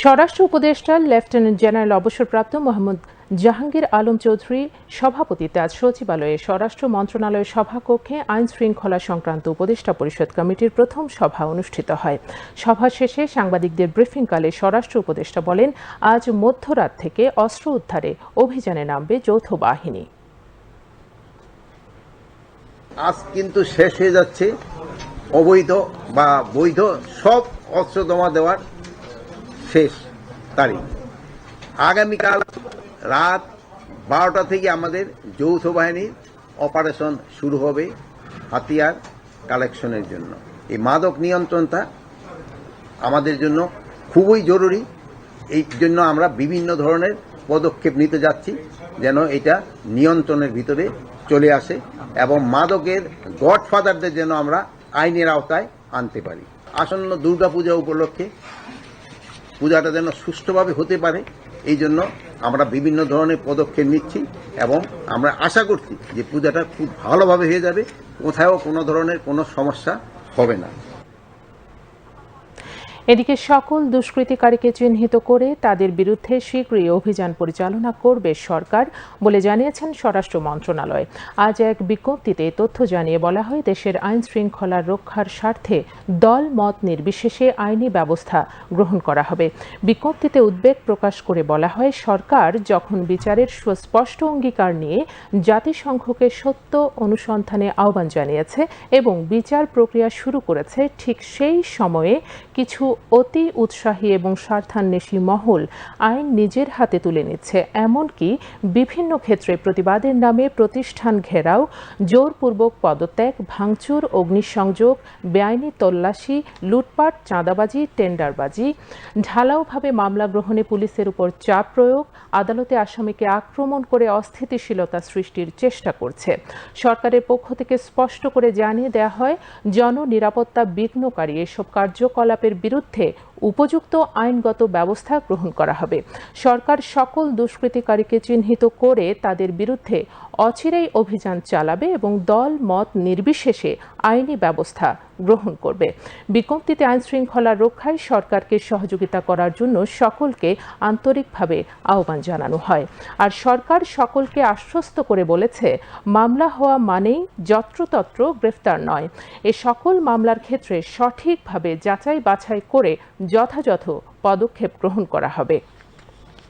স্বরাষ্ট্র উপদেষ্টা, lieutenant general অবসরপ্রাপ্ত মোহাম্মদ জাহাঙ্গীর আলম চৌধুরী সভাপতিত্বে আজ সচিবালয়ে স্বরাষ্ট্র মন্ত্রণালয়ের সভাকক্ষে আইন শৃঙ্খলা সংক্রান্ত উপদেষ্টা পরিষদ কমিটির প্রথম সভা অনুষ্ঠিত হয়। সভা শেষে সাংবাদিকদের ব্রিফিংকালে স্বরাষ্ট্র উপদেষ্টা বলেন, আজ মধ্যরাত থেকে অস্ত্র উদ্ধারে অভিযানে নামবে যৌথ বাহিনী। আজ কিন্তু শেষ হয়ে যাচ্ছে অবৈধ বা বৈধ সব অস্ত্র জমা দেওয়ার শেষ তারিখ। আগামীকাল রাত বারোটা থেকে আমাদের যৌথ বাহিনীর অপারেশন শুরু হবে হাতিয়ার কালেকশনের জন্য। এই মাদক নিয়ন্ত্রণটা আমাদের জন্য খুবই জরুরি। এই জন্য আমরা বিভিন্ন ধরনের পদক্ষেপ নিতে যাচ্ছি যেন এটা নিয়ন্ত্রণের ভিতরে চলে আসে এবং মাদকের গডফাদারদের যেন আমরা আইনের আওতায় আনতে পারি। আসন্ন দুর্গাপূজা উপলক্ষে পূজাটা যেন সুষ্ঠুভাবে হতে পারে, এই জন্য আমরা বিভিন্ন ধরনের পদক্ষেপ নিচ্ছি এবং আমরা আশা করছি যে পূজাটা খুব ভালোভাবে হয়ে যাবে কোথাও কোনো ধরনের কোনো সমস্যা হবে না। এদিকে সকল দুষ্কৃতিকারীকে চিহ্নিত করে তাদের বিরুদ্ধে শীঘ্রই অভিযান পরিচালনা করবে সরকার বলে জানিয়েছেন স্বরাষ্ট্র মন্ত্রণালয়। আজ এক বিজ্ঞপ্তিতে তথ্য জানিয়ে বলা হয়, দেশের আইন শৃঙ্খলা রক্ষার স্বার্থে দল মত নির্বিশেষে আইনি ব্যবস্থা গ্রহণ করা হবে। বিজ্ঞপ্তিতে উদ্বেগ প্রকাশ করে বলা হয়, সরকার যখন বিচারের সুস্পষ্ট অঙ্গীকার নিয়ে জাতিসংঘকে সত্য অনুসন্ধানে আহ্বান জানিয়েছে এবং বিচার প্রক্রিয়া শুরু করেছে, ঠিক সেই সময়ে কিছু অতি উৎসাহী এবং স্বার্থান্বেষী মহল আইন নিজের হাতে তুলে নিচ্ছে। এমনকি বিভিন্ন ক্ষেত্রে প্রতিবাদের নামে প্রতিষ্ঠান ঘেরাও, জোরপূর্বক পদত্যাগ, ভাঙচুর, অগ্নিসংযোগ, বেআইনি তল্লাশি, লুটপাট, চাঁদাবাজি, টেন্ডারবাজি, ঢালাওভাবে মামলা গ্রহণে পুলিশের উপর চাপ প্রয়োগ, আদালতে আসামিকে আক্রমণ করে অস্থিতিশীলতা সৃষ্টির চেষ্টা করছে। সরকারের পক্ষ থেকে স্পষ্ট করে জানিয়ে দেওয়া হয়, জননিরাপত্তা বিঘ্নকারী এসব কার্যকলাপের বিরুদ্ধে थे উপযুক্ত আইনগত ব্যবস্থা গ্রহণ করা হবে। সরকার সকল দুষ্কৃতিকারীকে চিহ্নিত করে তাদের বিরুদ্ধে অচিরেই অভিযান চালাবে এবং দল, মত নির্বিশেষে আইনি ব্যবস্থা গ্রহণ করবে। বিজ্ঞপ্তিতে আইন শৃঙ্খলা রক্ষায় সরকারকে সহযোগিতা করার জন্য সকলকে আন্তরিকভাবে আহ্বান জানানো হয়। আর সরকার সকলকে আশ্বস্ত করে বলেছে, মামলা হওয়া মানেই যত্রতত্র গ্রেফতার নয়। এ সকল মামলার ক্ষেত্রে সঠিকভাবে যাচাই বাছাই করে যথাযথ পদক্ষেপ গ্রহণ করা হবে।